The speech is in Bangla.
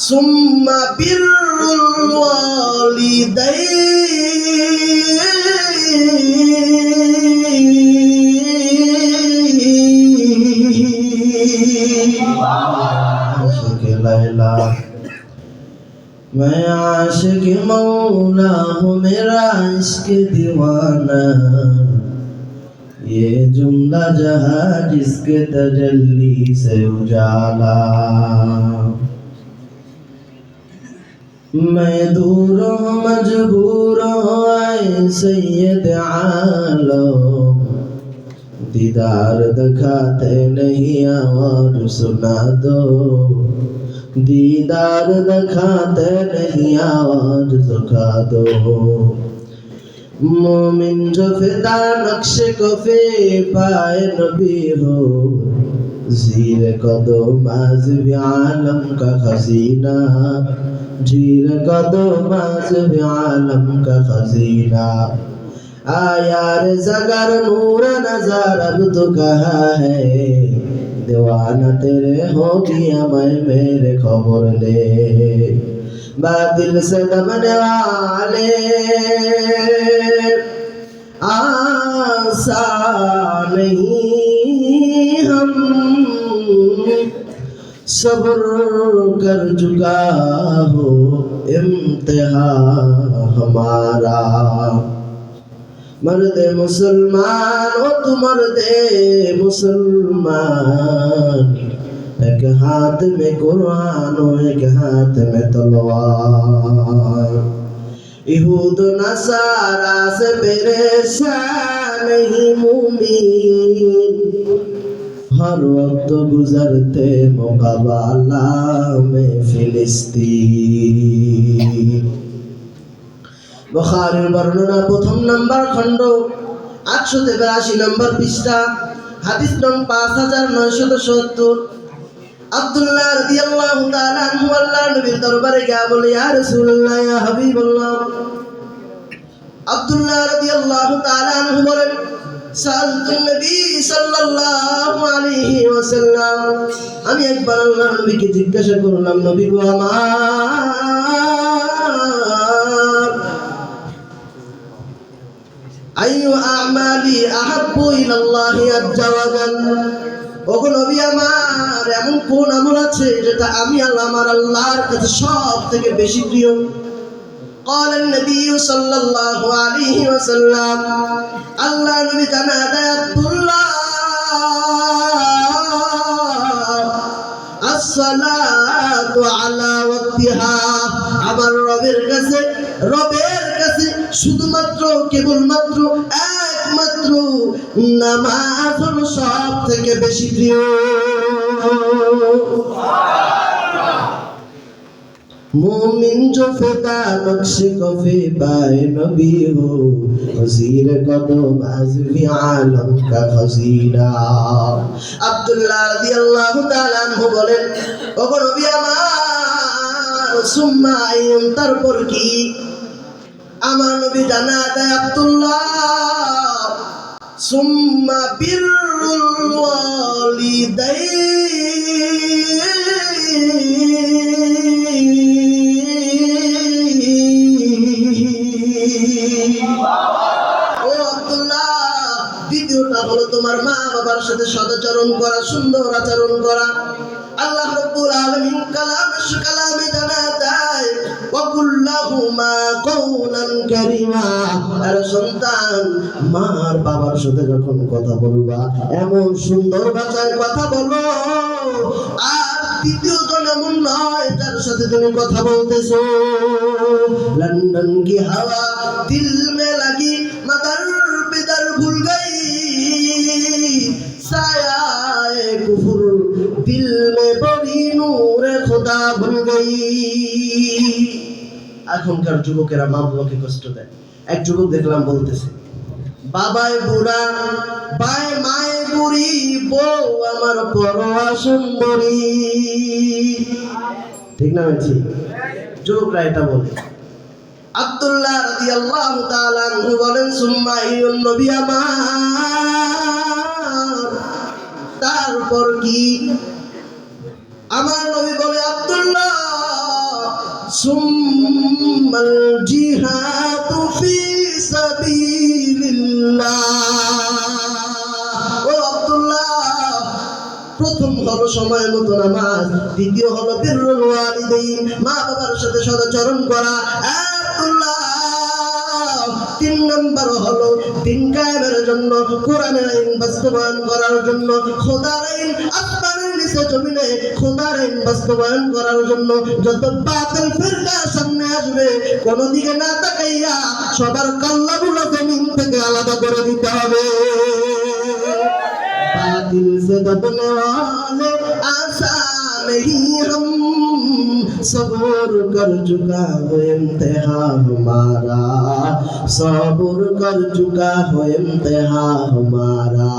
ثم بر الوالدين मैं आशिक मौला हूँ, मेरा इश्क दीवाना। ये जुमला जहा जिसके तजल्ली से उजाला। मैं दूर हूँ मजबूर हूँ ऐ सैयद आलम दीदार दिखाते नहीं और सुना दो दीदार दिखाते नहीं और सुखा दो मोमिन जो फिदा नक्श कफे पाए नबी हो زیر قدم از بی عالم کا خزینہ زیر قدم از بی عالم کا خزینہ آیا رزگر نور نظر اب تو کہا ہے دیوانہ تیرے ہو گیا میں میرے خبر لے باطل سے دمنے والے آسا نہیں सब्र कर चुका हो, इम्तिहा हमारा। मर्द मुसलमान हो तू मर्द मुसलमान। एक हाथ में कुरान एक हाथ में तलवार। यहूद नसारा से परेशान नहीं मुमीन। हर वक्त गुजरते मुकाबला में फिलिस्तीन বখারের বর্ণনা প্রথম নাম্বার খণ্ড আটশো বিরাশি নম্বর পৃষ্ঠা হাদিস নং পাঁচ হাজার নয়শত সত্তর আব্দুল্লাহ রাদিয়াল্লাহু তাআলা আনহু আল্লাহ নবীর দরবারে গিয়ে বলে ইয়া রাসূলুল্লাহ ইয়া হাবিবাল্লাহ আব্দুল্লাহ রাদিয়াল্লাহু তাআলা আনহু বলেন সালতু নবী সাল্লাল্লাহু আলাইহি ওয়াসাল্লাম আমি একবার আল্লাহর নবীকে জিজ্ঞাসা করলাম নবী গো আমার আইয়ু আমালি আহাব্বু ইলাল্লাহি আজ্জা ওয়া জাল ওগো নবী আমার এমন কোন আমল আছে যেটা আমি আল্লাহ আমার আল্লাহর কাছে সব থেকে বেশি প্রিয় قال النبي صلى الله عليه وسلم الله نبي جناد عبد الله الصلاة على وقتها আমার রবের কাছে রবের কাছে শুধুমাত্র কেবলমাত্র একমাত্র নামাজ হলো সব থেকে বেশি প্রিয়। মোমিন জো ফেদা নকশে কফে পায় নবী হো খজির কদম আজমি আলম কা খজিরা আব্দুল্লাহ রাদিয়াল্লাহু তাআলা আনহু বলেন, ওগো নবী আমার, সুম্মা আইয়ুম, তারপর কি? আমার নবী জানা দেয় আব্দুল্লাহ, সুম্মা বিরুল ওয়ালিদাইন। দ্বিতীয়টা হলো তোমার মা, বাবার সাথে সদাচরণ করা, সুন্দর আচরণ করা। আল্লাহ রাব্বুল আলামিন কালাম জানা দেয় আর সন্তান, মার বাবার সাথে যখন কথা বলবা, এমন সুন্দর কথা বলো আর জন এমন নয়, যার সাথে তুমি কথা বলতেছো। লন্ডন কি হাওয়া, দিল মে লাগি মাতার বিদর ভুল গই। সায়া কুফুর দিল মে বড়ি নূরে খোদা ভুল গই। এখনকার যুবকেরা মা বাবাকে কষ্ট দেয়। এক যুবক দেখলাম বলতেছে, বাবায় বুড়া, বায় মায় বুড়ি, বউ আমার পরোয়া সুন্দরী ঠিক না বলছি যুবকরা এটা বলে। আব্দুল্লাহ রাদিয়াল্লাহু তাআলা বলেন, সুম্মা ইয়ুন নবী আমার তারপর কি? আমার নবী বলে, আব্দুল্লাহ প্রথম হলো সময় মতো নামাজ, দ্বিতীয় হলো বিরুল মা বাবার সাথে সদাচরণ করা। আব্দুল্লাহ তিন নম্বর হলো দিন কায়েমের জন্য কোরআনের আইন বাস্তবায়ন করার জন্য খোদার আইন আসমানের নিচে জমিনে খোদার আইন বাস্তবায়ন করার জন্য যত বাতিল ফিরকা সামনে আসবে কোনো দিকে না তাকাইয়া সবার কাল্লাগুলো জমিন থেকে আলাদা করে দিতে হবে बातिल से दबने वाले आसान नहीं हम সবর কর চুকা হো ইমতেহা হমারা। সবর কর চুকা হো ইমতেহা হমারা।